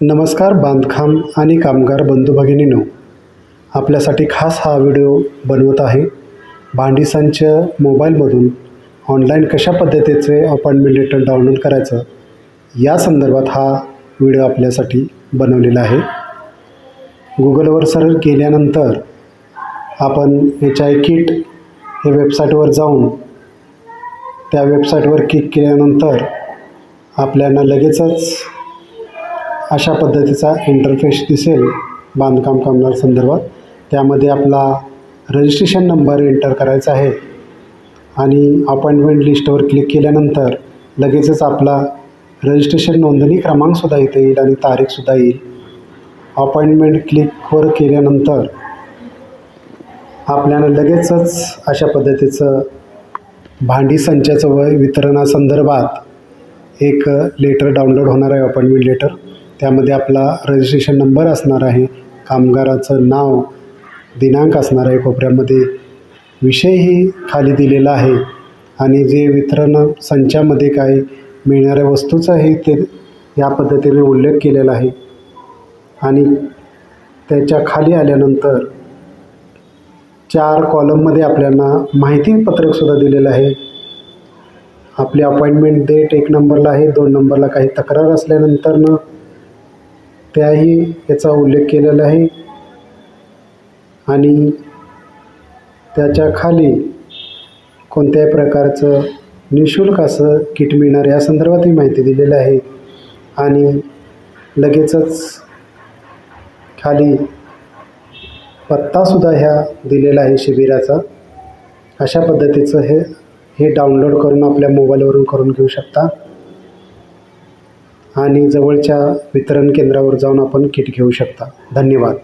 नमस्कार बांधकाम आणि कामगार बंधू भगिनीनो. आपल्यासाठी खास हा व्हिडिओ बनवत आहे. भांडीसांच्या मोबाईलमधून ऑनलाईन कशा पद्धतीचे अपॉइंटमेंट लेटर डाउनलोड करायचं या संदर्भात हा व्हिडिओ आपल्यासाठी बनवलेला आहे. गुगलवर सर्च केल्यानंतर आपण एच आय किट हे वेबसाईटवर जाऊन त्या वेबसाईटवर क्लिक केल्यानंतर आपल्याला लगेचच अशा पद्धतीचा इंटरफेस दिसेल बांधकाम कामगार संदर्भात. त्यामध्ये आपला रजिस्ट्रेशन नंबर एंटर करायचा आहे. आणि अपॉइंटमेंट लिस्टवर क्लिक केल्यानंतर लगेचच आपला रजिस्ट्रेशन नोंदणी क्रमांकसुद्धा इथे येईल आणि तारीखसुद्धा येईल. अपॉइंटमेंट क्लिकवर केल्यानंतर आपल्याला लगेचच अशा पद्धतीचं भांडी संचाचं वय वितरणासंदर्भात एक लेटर डाउनलोड होणार आहे अपॉइंटमेंट लेटर त्यामध्ये आपला रजिस्ट्रेशन नंबर असणार आहे कामगाराचं नाव दिनांक असणार आहे कोपऱ्यामध्ये. विषयही खाली दिलेला आहे आणि जे वितरण संचामध्ये काय मिळणाऱ्या वस्तूचाही ते या पद्धतीने उल्लेख केलेला आहे. आणि त्याच्याखाली आल्यानंतर चार कॉलममध्ये आपल्याला माहिती पत्रकसुद्धा दिलेलं आहे. आपली अपॉइंटमेंट डेट एक नंबरला आहे दोन नंबरला काही तक्रार असल्यानंतरनं त्याही याचा उल्लेख केलेला आहे. आणि त्याच्याखाली कोणत्याही प्रकारचं निशुल्क असं किट मिळणार या संदर्भातही माहिती दिलेली आहे. आणि लगेचच खाली पत्तासुद्धा ह्या दिलेला आहे शिबिराचा. अशा पद्धतीचं हे हे डाउनलोड करून आपल्या मोबाईलवरून करून घेऊ शकता. आणि जवळच्या वितरण केंद्रावर जाऊन आपण किट घेऊ शकता. धन्यवाद.